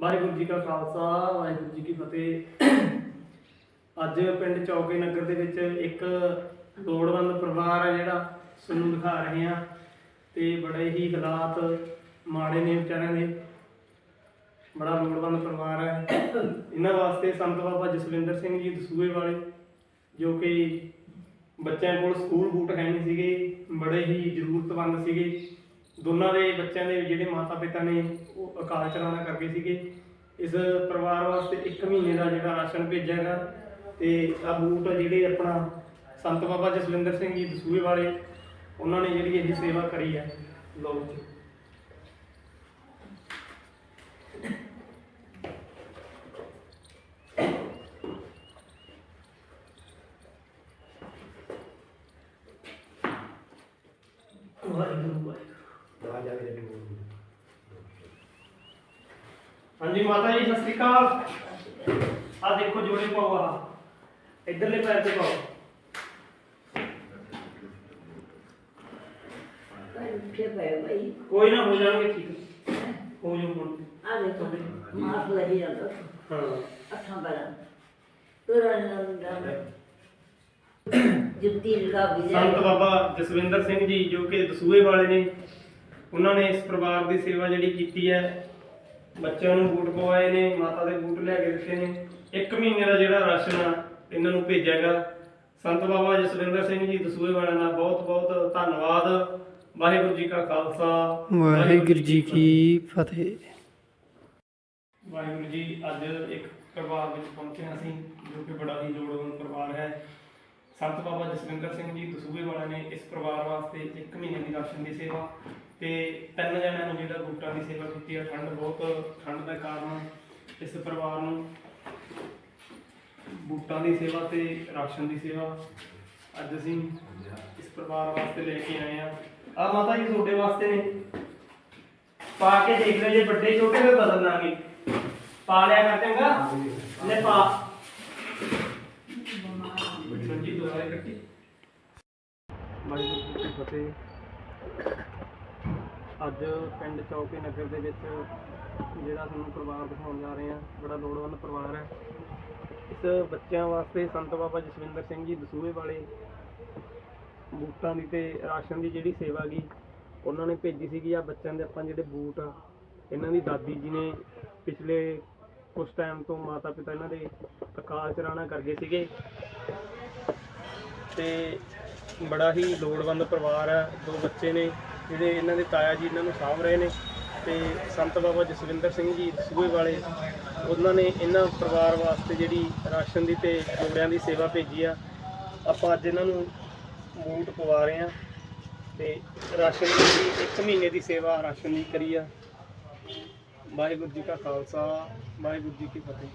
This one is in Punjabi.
ਵਾਹਿਗੁਰੂ ਜੀ ਕਾ ਖਾਲਸਾ, ਵਾਹਿਗੁਰੂ ਜੀ ਕੀ ਫਤਿਹ। ਅੱਜ ਪਿੰਡ ਚੌਕੇ ਨਗਰ ਦੇ ਵਿੱਚ ਇੱਕ ਲੋੜਵੰਦ ਪਰਿਵਾਰ ਹੈ ਜਿਹੜਾ ਸਾਨੂੰ ਦਿਖਾ ਰਹੇ ਹਾਂ। ਤੇ ਬੜੇ ਹੀ ਹਾਲਾਤ ਮਾੜੇ ਨੇ ਵਿਚਾਰਿਆਂ ਦੇ। ਬੜਾ ਲੋੜਵੰਦ ਪਰਿਵਾਰ ਹੈ ਇਹਨਾਂ ਵਾਸਤੇ ਸੰਤ ਬਾਬਾ ਜਸਵਿੰਦਰ ਸਿੰਘ ਜੀ ਦਸੂਏ ਵਾਲੇ, ਜੋ ਕਿ ਬੱਚਿਆਂ ਕੋਲ ਸਕੂਲ ਬੂਟ ਹੈ ਨਹੀਂ ਸੀਗੇ, ਬੜੇ ਹੀ ਜ਼ਰੂਰਤਮੰਦ ਸੀਗੇ। ਦੋਨਾਂ ਦੇ ਬੱਚਿਆਂ ਦੇ ਜਿਹੜੇ ਮਾਤਾ ਪਿਤਾ ਨੇ ਉਹ ਅਕਾਲ ਚਲਾਣਾ ਕਰ ਗਏ ਸੀਗੇ। ਇਸ ਪਰਿਵਾਰ ਵਾਸਤੇ 1 ਮਹੀਨੇ ਦਾ ਜਿਹੜਾ ਰਾਸ਼ਨ ਭੇਜਿਆ ਹੈਗਾ ਤੇ ਆ ਬੂਟ ਜਿਹੜੇ ਆਪਣਾ ਸੰਤ ਬਾਬਾ ਜਸਵਿੰਦਰ ਸਿੰਘ ਜੀ ਦਸੂਏ ਵਾਲੇ, ਉਹਨਾਂ ਨੇ ਜਿਹੜੀ ਇਹ ਸੇਵਾ ਕਰੀ ਹੈ। ਲੋਕ ਜੀ। ਵਾਹਿਗੁਰੂ ਵਾਹਿਗੁਰੂ। ਹਾਂਜੀ ਮਾਤਾ ਜੀ ਸਤਿ ਸ੍ਰੀ ਅਕਾਲ। ਆ ਦੇਖੋ ਜੋੜੇ ਪਾਓ ਆ ਇਧਰਲੇ ਪੈਰ ਤੇ ਪਾਓ। ਉੱਠੇ ਪਏ ਬਈ ਕੋਈ ਨਾ ਹੋ ਜਾਣਗੇ ਠੀਕ। ਹੋ ਜਾਊ ਹੁਣ। ਆ ਦੇਖੋ ਮਾਸ ਲੱਗੀ ਜਾਂਦਾ। ਹਾਂ। ਅੱਖਾਂ ਬੜਾ ਤੁਰਾਂ ਜਾਂਦਾ ਜੁੱਤੀ ਲਗਾ ਵੀ ਸੰਤ ਬਾਬਾ ਜਸਵਿੰਦਰ ਸਿੰਘ ਜੀ ਜੋ ਕਿ ਦਸੂਏ ਵਾਲੇ ਨੇ। ਉਹਨਾਂ ਨੇ ਇਸ ਪਰਿਵਾਰ ਦੀ ਸੇਵਾ ਜਿਹੜੀ ਕੀਤੀ ਹੈ ਬੱਚਿਆਂ ਨੂੰ ਬੂਟ ਪਵਾਏ ਨੇ ਮਾਤਾ ਦੇ ਬੂਟ ਲੈ ਕੇ ਦਿੱਤੇ ਨੇ। ਇੱਕ ਮਹੀਨੇ ਦਾ ਜਿਹੜਾ ਰਾਸ਼ਨ ਆ ਇਹਨਾਂ ਨੂੰ ਭੇਜਿਆਗਾ ਸੰਤ ਬਾਬਾ ਜਸਵਿੰਦਰ ਸਿੰਘ ਜੀ ਦਸੂਏ ਵਾਲਿਆਂ ਦਾ ਬਹੁਤ ਬਹੁਤ ਧੰਨਵਾਦ। ਵਾਹਿਗੁਰੂ ਜੀ ਕਾ ਖਾਲਸਾ ਵਾਹਿਗੁਰੂ ਜੀ ਕੀ ਫਤਿਹ। ਵਾਹਿਗੁਰੂ ਜੀ ਅੱਜ ਇੱਕ ਪਰਿਵਾਰ ਵਿੱਚ ਪਹੁੰਚੇ ਹਾਂ ਅਸੀਂ ਜੋ ਕਿ ਬੜਾ ਹੀ ਲੋੜਵੰਦ ਪਰਿਵਾਰ ਹੈ। ਸੰਤ ਬਾਬਾ ਜਸਵਿੰਦਰ ਸਿੰਘ ਜੀ ਦਸੂਹੇ ਵਾਲਿਆਂ ਨੇ ਇਸ ਪਰਿਵਾਰ ਵਾਸਤੇ 1 ਮਹੀਨੇ ਦੀ ਰਾਸ਼ਨ ਦੀ ਸੇਵਾ ਤੇ ਤਿੰਨ ਜਣਿਆਂ ਨੂੰ ਜਿਹੜਾ ਬੂਟਾਂ ਦੀ ਸੇਵਾ ਕੀਤੀ ਹੈ ਠੰਡ ਬਹੁਤ ਠੰਡ ਦਾ ਕਾਰਨ ਇਸ ਪਰਿਵਾਰ ਨੂੰ ਬੂਟਾਂ ਦੀ ਸੇਵਾ ਤੇ ਰਾਸ਼ਨ ਦੀ ਸੇਵਾ ਅੱਜ ਅਸੀਂ ਇਸ ਪਰਿਵਾਰ ਵਾਸਤੇ ਲੈ ਕੇ ਆਏ ਆ। ਆ ਮਾਤਾ ਜੀ ਤੁਹਾਡੇ ਵਾਸਤੇ ਨੇ। ਪਾ ਕੇ ਦੇਖ ਲੈ ਜੇ ਵੱਡੇ ਛੋਟੇ ਵੀ ਬਦਲ ਲਾਂਗੇ ਪਾ ਲਿਆ ਕਰ ਚੰਗਾ। ਲੈ ਪਾ। ਸੰਜੀ ਦੁਆਰੇ ਕੱਟੀ ਵਾਹਿਗੁਰੂ ਜੀ ਫਤਿਹ। ਅੱਜ ਪਿੰਡ ਚੌਕੇ ਨਗਰ ਦੇ ਵਿੱਚ ਜਿਹੜਾ ਤੁਹਾਨੂੰ ਪਰਿਵਾਰ ਦਿਖਾਉਣ ਜਾ ਰਹੇ ਹਾਂ, ਬੜਾ ਲੋੜਵੰਦ ਪਰਿਵਾਰ ਹੈ। ਇਸ ਬੱਚਿਆਂ ਵਾਸਤੇ ਸੰਤ ਬਾਬਾ ਜਸਵਿੰਦਰ ਸਿੰਘ ਜੀ ਦਸੂਹੇ ਵਾਲੇ ਬੂਟਾਂ ਦੀ ਤੇ ਰਾਸ਼ਨ ਦੀ ਜਿਹੜੀ ਸੇਵਾ ਗਈ ਉਹਨਾਂ ਨੇ ਭੇਜੀ ਸੀਗੀ ਆ ਬੱਚਿਆਂ ਦੇ ਆਪਾਂ ਜਿਹੜੇ ਬੂਟ ਆ, ਇਹਨਾਂ ਦੀ ਦਾਦੀ ਜੀ ਨੇ ਪਿਛਲੇ ਕੁਝ ਟਾਈਮ ਤੋਂ ਮਾਤਾ ਪਿਤਾ ਇਹਨਾਂ ਦੇ ਅਕਾਲ ਚਲਾਣਾ ਕਰ ਗਏ ਸੀਗੇ। ਤੇ ਬੜਾ ਹੀ ਲੋੜਵੰਦ ਪਰਿਵਾਰ ਹੈ, ਦੋ ਬੱਚੇ ਨੇ। ਜਿਹੜੇ ਇਹਨਾਂ ਦੇ ਤਾਇਆ ਜੀ ਇਹਨਾਂ ਨੂੰ ਸਾਂਭ ਰਹੇ ਨੇ ਤੇ ਸੰਤ ਬਾਬਾ ਜਸਵਿੰਦਰ ਸਿੰਘ ਜੀ ਸੂਏ ਵਾਲੇ, ਉਹਨਾਂ ਨੇ ਇਹਨਾਂ ਪਰਿਵਾਰ ਵਾਸਤੇ ਜਿਹੜੀ ਰਾਸ਼ਨ ਦੀ ਤੇ ਜੋੜਿਆਂ ਦੀ ਸੇਵਾ ਭੇਜੀ ਆ। ਆਪਾਂ ਅੱਜ ਇਹਨਾਂ ਨੂੰ ਬੂਟ ਪਵਾ ਰਹੇ ਆ ਤੇ ਰਾਸ਼ਨ ਦੀ ਜਿਹੜੀ ਇੱਕ ਮਹੀਨੇ ਦੀ ਸੇਵਾ ਰਾਸ਼ਨ ਦੀ ਕਰੀ ਆ। ਵਾਹਿਗੁਰੂ ਜੀ ਕਾ ਖਾਲਸਾ, ਵਾਹਿਗੁਰੂ ਜੀ ਕੀ ਫਤਿਹ।